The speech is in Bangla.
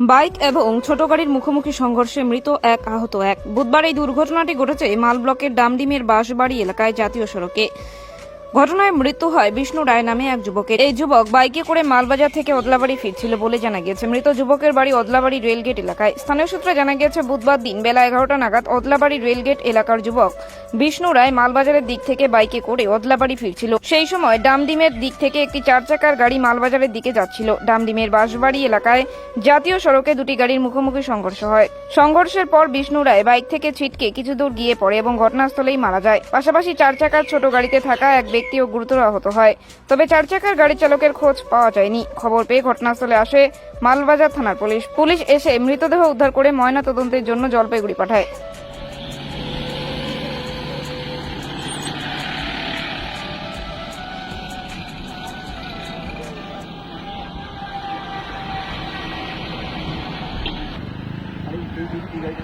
বাইক এবং ছোট গাড়ির মুখোমুখি সংঘর্ষে মৃত এক আহত এক। বুধবার এই দুর্ঘটনাটি ঘটেছে মাল ব্লকের ডামডিমের বাঁশবাড়ি এলাকায় জাতীয় সড়কে। ঘটনায় মৃত্যু হয় বিষ্ণু রায় নামে এক যুবকের। এই যুবক বাইকে করে মালবাজার থেকে ওদলাবাড়ি ফিরছিল বলে জানা গিয়েছে। মৃত যুবকের বাড়ি ওদলাবাড়ি রেলগেট এলাকায়। স্থানীয় সূত্রে জানা গিয়েছে, বুধবার দিন বেলা এগারোটা নাগাদ ওদলাবাড়ি রেলগেট এলাকার যুবক বিষ্ণু রায় মালবাজারের দিক থেকে বাইকে করে ওদলাবাড়ি ফিরছিল। সেই সময় ডামডিমের দিক থেকে একটি চার চাকার গাড়ি মালবাজারের দিকে যাচ্ছিল। ডামডিমের বাঁশবাড়ি এলাকায় জাতীয় সড়কে দুটি গাড়ির মুখোমুখি সংঘর্ষ হয়। সংঘর্ষের পর বিষ্ণু রায় বাইক থেকে ছিটকে কিছু দূর গিয়ে পড়ে এবং ঘটনাস্থলেই মারা যায়। পাশাপাশি চার চাকার ছোট গাড়িতে থাকা এক ব্যক্তিও গুরুতর আহত হয়। তবে চার চাকার গাড়ি চালকের খোঁজ পাওয়া যায়নি। খবর পেয়ে ঘটনাস্থলে আসে মালবাজার থানার পুলিশ। পুলিশ এসে মৃতদেহ উদ্ধার করে ময়না তদন্তের জন্য জলপাইগুড়ি পাঠায়। কি গাড়ি